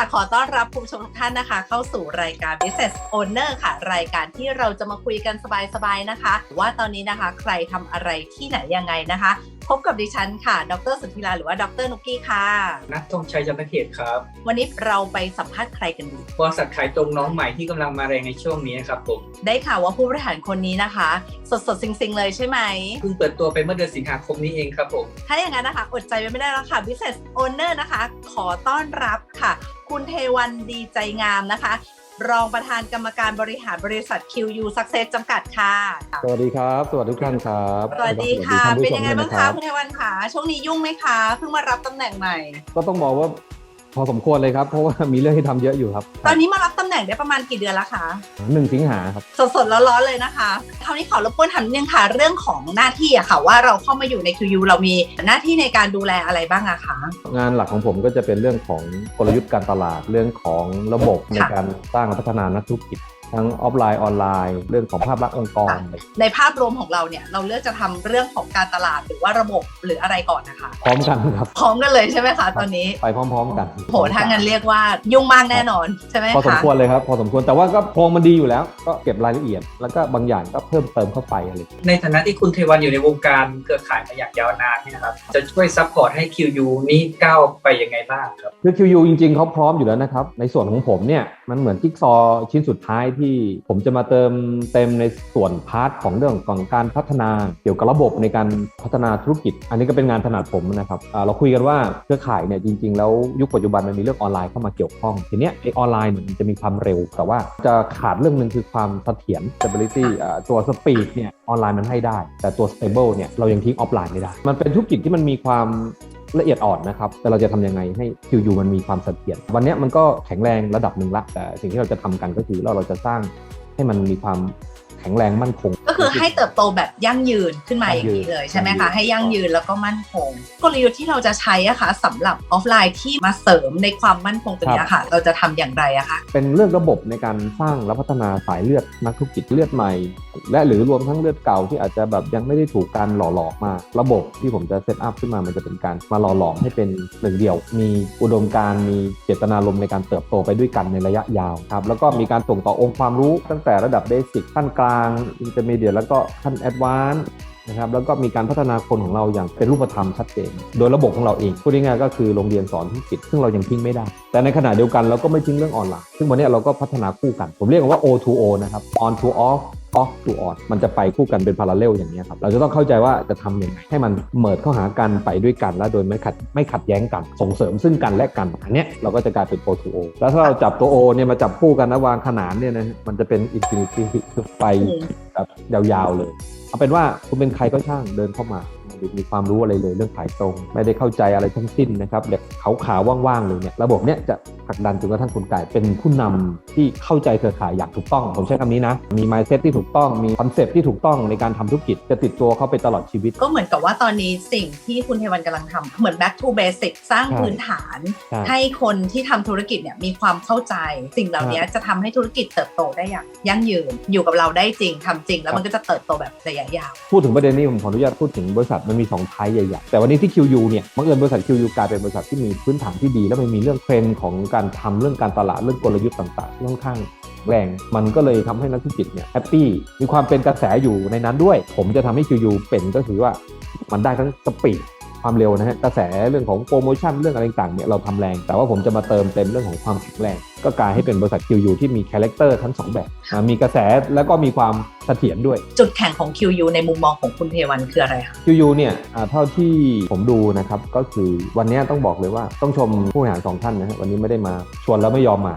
ะขอต้อนรับคุณผู้ชมทุกท่านนะคะ เข้าสู่รายการ Business Owner ค่ะ รายการที่เราจะมาคุยกันสบายๆนะคะ ว่าตอนนี้นะคะ ใครทำอะไรที่ไหนยังไงนะคะ พบกับดิฉันค่ะ ดรสุทธิราหรือว่าดรนุกกี้ค่ะ นัทธงชัยจันทเขตครับ วันนี้เราไปสัมภาษณ์ใครกันดีบริษัทขายตรงน้องใหม่ที่กำลังมาแรงในช่วงนี้นะครับผม ได้ข่าวว่าผู้บริหารคนนี้นะคะ สดๆซิงๆเลยใช่ไหมเพิ่งเปิดตัวไปเมื่อเดือนสิงหาคมนี้เองครับผม ถ้าอย่างนั้นนะคะอดใจไว้ไม่ได้แล้วค่ะ Business Owner นะคะ ขอต้อนรับค่ะ คุณเทวันดีใจงามนะคะ รองประธานกรรมการบริหารบริษัท QU Success จำกัดค่ะ สวัสดีครับ สวัสดีทุกท่านครับสวัสดีค่ะสวัสเป็นท่ายังไงผู้ชมบ้างด้วคะรับคุณเทวันคะช่วงนี้ยุ่งไหมคะ เพิ่งมารับตำแหน่งใหม่ ก็ต้องบอกว่า พอสมควรเลยครับ เพราะว่ามีเรื่องให้ทำเยอะอยู่ครับตอนนี้มารับตำแหน่งได้ประมาณกี่เดือนแล้วคะหนึ่งสิงหาครับ สดๆร้อนๆเลยนะคะคราวนี้ขอรบกวนถามนิดนึงค่ะเรื่องของหน้าที่อะค่ะ ว่าเราเข้ามาอยู่ใน QU เรามีหน้าที่ในการดูแลอะไรบ้างอะคะ งานหลักของผมก็จะเป็นเรื่องของกลยุทธ์การตลาดเรื่องของระบบในการสร้างและพัฒนานักธุรกิจ ทั้งออฟไลน์ออนไลน์ เรื่องของภาพลักษณ์องค์กร ในภาพรวมของเราเนี่ยเราเลือกจะทำเรื่องของการตลาดหรือว่าระบบหรืออะไรก่อนนะคะ พร้อมกันครับ พร้อมกันเลยใช่ไหมคะตอนนี้ ไปพร้อม ๆ กันโหถ้างั้นเรียกว่ายุ่งมากแน่นอนใช่ไหมพอสมคะควรเลยครับพอสมควรแต่ว่าก็โครงมันดีอยู่แล้ว ก็เก็บรายละเอียด แล้วก็บางอย่างก็เพิ่มเติมเข้าไปอะไรในฐานะที่คุณเทวันอยู่ในวงการเครือข่ายมาอย่างยาวนานเนี่ยนะครับจะช่วยซัพพอร์ตให้ QU นี้ก้าวไปยังไงบ้างครับคือ QU จริงๆเขาพร้อมอยู่แล้วนะครับในส่วนของผมเนี่ยมันเหมือนจิ๊กซอว์ชิ้นสุดท้ายที่ผมจะมาเติมเต็มในส่วนพาร์ทของเรื่องของการพัฒนาเกี่ยวกับระบบในการพัฒนาธุรกิจ อันนี้ก็เป็นงานถนัดผมนะครับเราคุยกันว่าเครือข่ายเนี่ยจริง ๆ แล้วยุคปัจจุบันมันมีเรื่องออนไลน์เข้ามาเกี่ยวข้อง ทีเนี้ยไอออนไลน์มันจะมีความเร็ว แต่ว่าจะขาดเรื่องหนึ่งคือความเสถียร stability ตัว speed เนี่ยออนไลน์มันให้ได้ แต่ตัว stable เนี่ยเรายังทิ้งออฟไลน์ไม่ได้ มันเป็นธุรกิจที่มันมีความ ละเอียดอ่อนนะครับ แต่เราจะทำยังไงให้ QU มันมีความเสถียรวันนี้มันก็แข็งแรงระดับหนึ่งละแต่สิ่งที่เราจะทำกันก็คือเราเราจะสร้างให้มันมีความแข็งแรงมั่นคง ก็คือให้เติบโตแบบยั่งยืนขึ้นมาอย่างนี้เลยใช่ไหมยั่งยืคะนให้ยั่งยืนแล้วก็มั่นคง กลยุทธ์ที่เราจะใช้อะคะสำหรับออฟไลน์ที่มาเสริมในความมั่นคงตรงนี้ค่ะเราจะทำอย่างไรอะคะเป็นเรื่องระบบในการสร้างและพัฒนาสายเลือดนักธุรกิจเลือดใหม่ และหรือรวมทั้งเลือดเก่าที่อาจจะแบบยังไม่ได้ถูกการหล่อหลอมมา ระบบที่ผมจะเซตอัพขึ้นมามันจะเป็นการมาหล่อหลอมให้เป็นหนึ่งเดียว มีอุดมการณ์มีเจตนารมณ์ในการเติบโตไปด้วยกันในระยะยาวครับแล้วก็มีการส่งต่อองค์ความรู้ตั้งแต่ระดับเบสิกขั้นกลางอินเตอร์มีเดียแล้วก็ขั้นแอดวานซ์นะครับแล้วก็มีการพัฒนาคนของเราอย่างเป็นรูปธรรมชัดเจน โดยระบบของเราเองพูดง่ายๆก็คือโรงเรียนสอนธุรกิจซึ่งเรายังทิ้งไม่ได้ แต่ในขณะเดียวกันเราก็ไม่ทิ้งเรื่องออนไลน์ซึ่งวันนี้เราก็พัฒนาคู่กัน ผมเรียกว่า O to O นะครับ on to off off to on มันจะไปคู่กันเป็นพาราเลลอย่างนี้ครับ เราจะต้องเข้าใจว่าจะทำยังไงให้มันเมิดเข้าหากันไปด้วยกัน และโดยไม่ขัดไม่ขัดแย้งกัน ส่งเสริมซึ่งกันและกัน อันนี้เราก็จะกลายเป็น O to O แล้วถ้าเราจับตัว O เนี่ยมาจับคู่กันนะวางขนานเนี่ยนะมันจะเป็น infinity ไป แบบยาวๆเลย เอาเป็นว่าคุณเป็นใครก็ช่างเดินเข้ามา ไม่ได้มีความรู้อะไรเลยเรื่องขายตรง ไม่ได้เข้าใจอะไรทั้งสิ้นนะครับแบบขาวๆว่างๆเลยเนี่ยระบบเนี้ยจะผลักดันจนกระทั่งคุณกลายเป็นผู้นำที่เข้าใจเครือข่ายอย่างถูกต้อง ผมใช้คำนี้นะ มี mindset ที่ถูกต้องมีคอนเซปที่ถูกต้องในการทำธุรกิจจะติดตัวเขาไปตลอดชีวิต ก็เหมือนกับว่าตอนนี้สิ่งที่คุณเทวันกำลังทำเหมือน back to basic สร้างใช่พื้นฐานใช่ให้คนที่ทำธุรกิจเนี่ยมีความเข้าใจ สิ่งเหล่านี้จะทำให้ธุรกิจเติบโตได้อย่างยั่งยืนอยู่กับเราได้จริงทำจริง แล้วมันก็จะเติบโตแบบระยะยาวพูดถึงประเด็นนี้ผมขออนุญาตพูดถึงบริษัทมันมี 2 ไทป์ใหญ่ๆ แต่วันนี้ที่ QU เนี่ยบังเอิญบริษัท QU กลายเป็นบริษัทที่มีพื้นฐานที่ดี แล้วมันมีเรื่องเทรนด์ของการทำเรื่องการตลาดเรื่องกลยุทธ์ต่างๆที่ค่อนข้างแรงมันก็เลยทำให้นักธุรกิจเนี่ยแฮปปี้มีความเป็นกระแสอยู่ในนั้นด้วย ผมจะทำให้ QU เป็นก็คือว่ามันได้ทั้งสปีดความเร็วนะฮะกระแสเรื่องของโปรโมชั่นเรื่องอะไรต่างๆเนี่ยเราทำแรง แต่ว่าผมจะมาเติมเต็มเรื่องของความแข็งแรง ก็กลายให้เป็นบริษัท QU ที่มีคาแรคเตอร์ทั้งสองแบบอ่ามีกระแสแล้วก็มีความเสถียรด้วย จุดแข็งของ QU ในมุมมองของคุณเทวันคืออะไรคะ QU เนี่ยอ่าเท่าที่ผมดูนะครับก็คือวันนี้ต้องบอกเลยว่าต้องชมผู้บริหารสองท่านนะฮะวันนี้ไม่ได้มาชวนแล้วไม่ยอมมา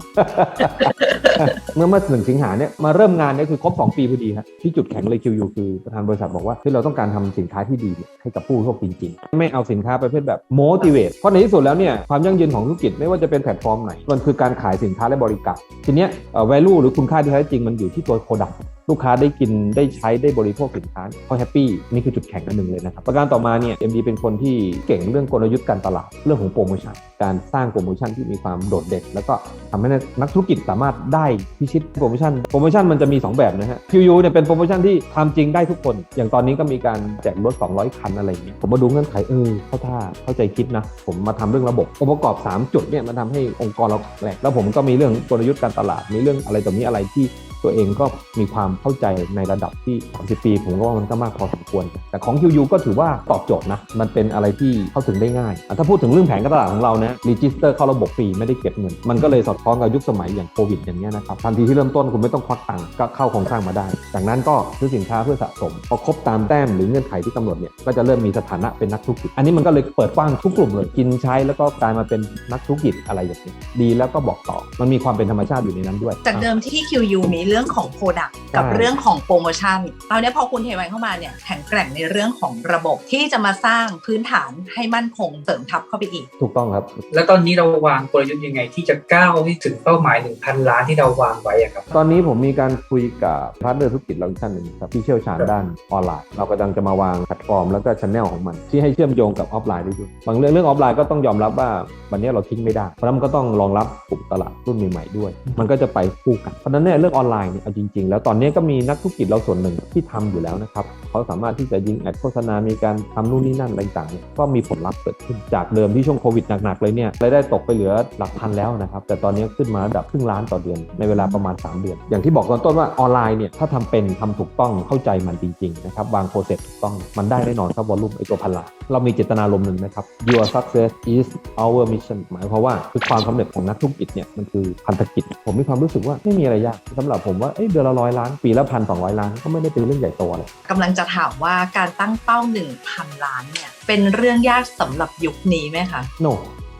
เมื่อเมื่อหนึ่งสิงหาเนี่ยมาเริ่มงานเนี่ยคือครบ 2 ปีพอดีครับที่จุดแข็งเลย QU คือประธานบริษัทบอกว่าที่เราต้องการทำสินค้าที่ดีเนี่ยให้กับผู้บริโภคจริงๆ ไม่เอาสินค้าประเภทแบบ motivate เพราะในที่สุดแล้วเนี่ยความยั่งยืนของธุรกิจไม่ว่าจะเป็นแพลตฟอร์มไหนมันคือการขายสินค้าและบริการทีเนี้ย value หรือคุณค่าที่แท้จริงมันอยู่ที่ตัว product ลูกค้าได้กินได้ใช้ได้บริโภคสินค้าเขาแฮปปี้นี่คือจุดแข็งอันหนึ่งเลยนะครับประการต่อมาเนี่ย MD เป็นคนที่เก่งเรื่องกลยุทธ์การตลาดเรื่องของโปรโมชั่นการสร้างโปรโมชั่นที่มีความโดดเด่นแล้วก็ทำให้นักธุรกิจสามารถได้พิชิตโปรโมชั่นโปรโมชั่นมันจะมี 2 แบบนะฮะ QU เนี่ยเป็นโปรโมชั่นที่ทำจริงได้ทุกคน อย่างตอนนี้ก็มีการแจกรถ 200 คันอะไรอย่างเงี้ยผมมาดูเงื่อนไขเออเข้าท่าเข้าใจคิดนะ ผมมาทำเรื่องระบบองค์ประกอบ 3 จุดเนี่ยมันทำให้องค์กรเราแข็งแรงแล้วผมก็มีเรื่องกลยุทธ์การตลาดมีเรื่องอะไรต่อมีอะไรที่ ตัวเองก็มีความเข้าใจในระดับที่ 30 ปี ผมก็ว่ามันก็มากพอสมควร แต่ของ QU ก็ถือว่าตอบโจทย์นะ มันเป็นอะไรที่เข้าถึงได้ง่าย ถ้าพูดถึงเรื่องแผนการตลาดของเรานะรีจิสเตอร์เข้าระบบฟรีไม่ได้เก็บเงิน มันก็เลยสอดคล้องกับยุคสมัยอย่างโควิดอย่างเงี้ยนะครับ ทันทีที่เริ่มต้นคุณไม่ต้องควักตังค์ก็เข้าโครงสร้างมาได้ จากนั้นก็ซื้อสินค้าเพื่อสะสม พอครบตามแต้มหรือเงื่อนไขที่กำหนดเนี่ย ก็จะเริ่มมีสถานะเป็นนักธุรกิจ อันนี้มันก็เลยเปิดกว้างทุกกลุ่มเลย กินใช้แล้วก็กลายมาเป็นนักธุรกิจอะไรอย่างนี้ยดีแล้วก็บอกต่อ มันมีความเป็นธรรมชาติอยู่ในนั้นด้วย จากเดิมที่ QU มีเรื่องของ Product กับใช่เรื่องของโปรโมชั่นตอนนี้พอคุณเทวันเข้ามาเนี่ยแข็งแกร่งในเรื่องของระบบที่จะมาสร้างพื้นฐานให้มั่นคงเสริมทับเข้าไปอีก ถูกต้องครับ แล้วตอนนี้เราวางกลยุทธ์ยังไงที่จะก้าวให้ถึงเป้าหมาย 1,000 ล้านที่เราวางไว้อะครับ ตอนนี้ผมมีการคุยกับพาร์ทเนอร์ธุรกิจเราอีกท่านหนึ่งครับที่เชี่ยวชาญด้านออนไลน์ เรากำลังจะมาวางแพลตฟอร์มแล้วก็ชันแนลของมัน ที่ให้เชื่อมโยงกับออฟไลน์ได้ด้วยบางเรื่องเรื่องออฟไลน์ก็ต้องยอมรับว่าวันนี้เราทิ้งไม่ได้เพราะฉะนั้นมันก็ต้องรองรับกลุ่มตลาดรุ่นใหม่ๆด้วย มันก็จะไปคู่กันเพราะฉะนั้นเนี่ยเรื่องออนไลน์เนี่ยเอาจริง ๆ แล้วตอนนี้ก็มีนักธุรกิจเราส่วนหนึ่งที่ทำอยู่แล้วนะครับเขาสามารถที่จะยิงแอดโฆษณา มีการทำนู่นนี่นั่นอะไรต่างๆ ก็มีผลลัพธ์เกิดขึ้นจากเดิมที่ช่วงโควิดหนักๆเลยเนี่ยรายได้ตกไปเหลือหลักพันแล้วนะครับ แต่ตอนนี้ขึ้นมาระดับครึ่งล้านต่อเดือนในเวลาประมาณ 3 เดือน อย่างที่บอกตอนต้นว่าออนไลน์เนี่ยถ้าทำเป็นทำถูกต้องเข้าใจมันจริงๆนะครับวางโปรเซสถูกต้องมันได้แน่นอนครับวอลลุ่มไอตัวพันล้านเรามีเจตนารมณ์หนึ่งนะครับ your success is our mission หมายความว่าคือความสำเร็จของนักธุรกิจเนี่ยมันคือพันธกิจ ผมมีความรู้สึกว่าไม่มีอะไรยากสำหรับผมว่าเอ้ยเดือนละร้อยล้าน ปีละพันสองร้อยล้านก็ไม่ได้เป็นเรื่องใหญ่โตอะไรกำลังจะถามว่าการตั้งเป้า 1,000 ล้านเนี่ยเป็นเรื่องยากสำหรับยุคนี้ไหมคะโน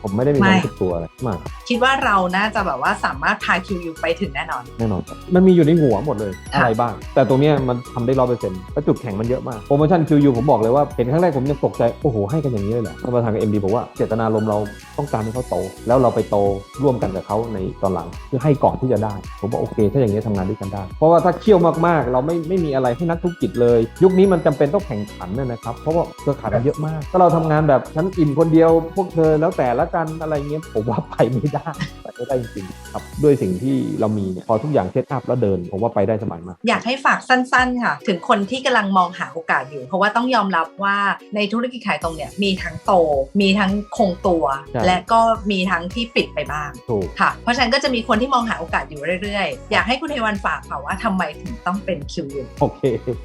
ผมไม่ได้มีความไม่รู้สึกตัวอะไรมากครับคิดว่าเราน่าจะแบบว่าสามารถพา QU ไปถึงแน่นอน แน่นอนครับมันมีอยู่ในหัวหมดเลยค่ะอะไรบ้าง แต่ตรงเนี้ยมันทำได้ร้อยเปอร์เซ็นต์แล้วจุดแข็งมันเยอะมากโปรโมชั่น QU ผมบอกเลยว่าเห็นครั้งแรกผมยังตกใจ โอ้โห ให้กันอย่างนี้เลยเหรอท่านประธานกับ MD บอกว่าเจตนารมณ์เราต้องการให้เขาโต แล้วเราไปโตร่วมกันกับเขาในตอนหลังคือให้ก่อนที่จะได้ ผมว่าโอเค ถ้าอย่างนี้ยทำงานด้วยกันได้ เพราะว่าถ้าเคี่ยวมากๆ เราไม่ไม่มีอะไรให้นักธุรกิจเลย ยุคนี้มันจำเป็นต้องแข่งขันนะนะครับเพราะว่าเครือข่ายมันเยอะมาก ถ้าเราทำงานแบบฉันอิ่มคนเดียวพวกเธอแล้วแต่ละกันอะไรเงี้ยผมว่าไปไม่ได้ไปไม่ได้จริงๆครับด้วยสิ่งที่เรามีเนี่ยพอทุกอย่างเซตอัพแล้วเดิน ผมว่าไปได้สบายมากอยากให้ฝากสั้น ๆ ค่ะ ถึงคนที่กำลังมองหาโอกาสอยู่ เพราะว่าต้องยอมรับว่าในธุรกิจขายตรงเนี่ยมีทั้งโต มีทั้งคงตัวใช่และก็มีทั้งที่ปิดไปบ้างถูกค่ะ เพราะฉะนั้นก็จะมีคนที่มองหาโอกาสอยู่เรื่อยๆ อยากให้คุณเทวันฝากค่ะว่าทำไมถึงต้องเป็น QU โอเค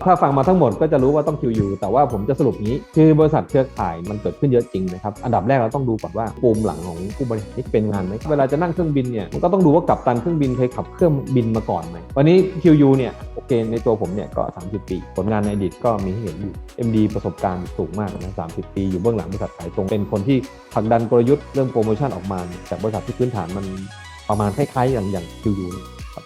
ถ้าฟังมาทั้งหมดก็จะรู้ว่าต้อง QU แต่ว่าผมจะสรุปนี้คือบริษัทเครือข่ายมันเกิดขึ้นเยอะจริงนะครับอันดับแรกเราต้องดูก่อนว่าปูมหลังของผู้บริหารนี่เป็นงานไหมเวลาจะนั่งเครื่องบินเนี่ยมันก็ต้องดูว่ากัปตันเครื่องบินเคยขับเครื่องบินมาก่อนไหมวันนี้ QU เนี่ยโอเคในตัวผมเนี่ยก็ 30 ปี ผลงานในอดีตก็มีให้เห็นอยู่ MD ประสบการณ์สูงมากนะ30 ปีอยู่เบื้องหลังบริษัทขายตรงเป็นคนที่ผลักดันกลยุทธ์เรื่องโปรโมชั่นออกมาจากบริษัทที่พื้นฐานมันประมาณคล้ายๆอย่างอย่าง QU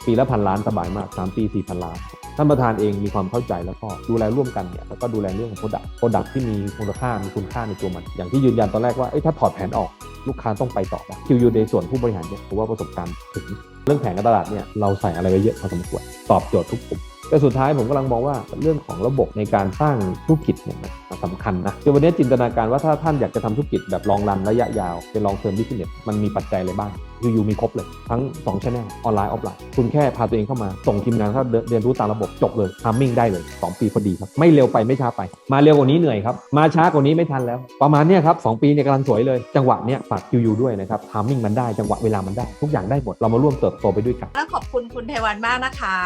ปีละพันล้านสบายมาก 3 ปี 4,000 ล้านท่านประธานเองมีความเข้าใจแล้วก็ดูแลร่วมกันเนี่ยแล้วก็ดูแลเรื่องของโปรดักต์โปรดักต์ที่มีคุณค่ามีคุณค่าในตัวมัน อย่างที่ยืนยันตอนแรกว่าถ้าถอดแผนออก ลูกค้าต้องไปต่อนะคิวยูในส่วนผู้บริหารเนี่ยผมว่าประสบการณ์ถึงเรื่องแผนการตลาดเนี่ยเราใส่อะไรไว้เยอะพอสมควรตอบโจทย์ทุกกลุ่มแต่สุดท้ายผมกำลังมองว่าเรื่องของระบบในการสร้างธุรกิจเนี่ยมัน สำคัญนะคือวันนี้จินตนาการว่าถ้าท่านอยากจะทำธุรกิจแบบลองรันระยะยาวเป็นลองเทอมบิสเนสมันมีปัจจัยอะไรบ้างคือยูมีครบเลย ทั้ง2ช anel ออนไลน์ออฟไลน์คุณแค่พาตัวเองเข้ามา ส่งทีมงานเข้าเรียนรู้ตามระบบจบเลยทามมิ่งได้เลย 2 ปีพอดีครับ ไม่เร็วไปไม่ช้าไป มาเร็วกว่านี้เหนื่อยครับ มาช้ากว่านี้ไม่ทันแล้ว ประมาณเนี้ยครับสองปีเนี่ยกำลังสวยเลย จังหวะเนี้ยฝากคิวยูด้วยนะครับทามมิ่งมันได้จังหวะเวลามันได้ทุกอย่างได้หมดเรามาร่วมเติบโตไปด้วยกันแล้วขอบคุณคุณเทวันมากนะคะ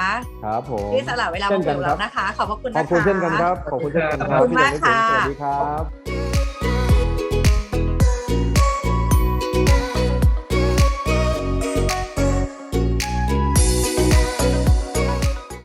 ครับผมที่สละเวลาเช่มานกัคุยนกับครับเรานะคะ ขอบพระคุณขนะคะอบคุณเช่นกันครับขอบคุณเช่นกันครับขอบคุณมากค่ะสวัสดีครับ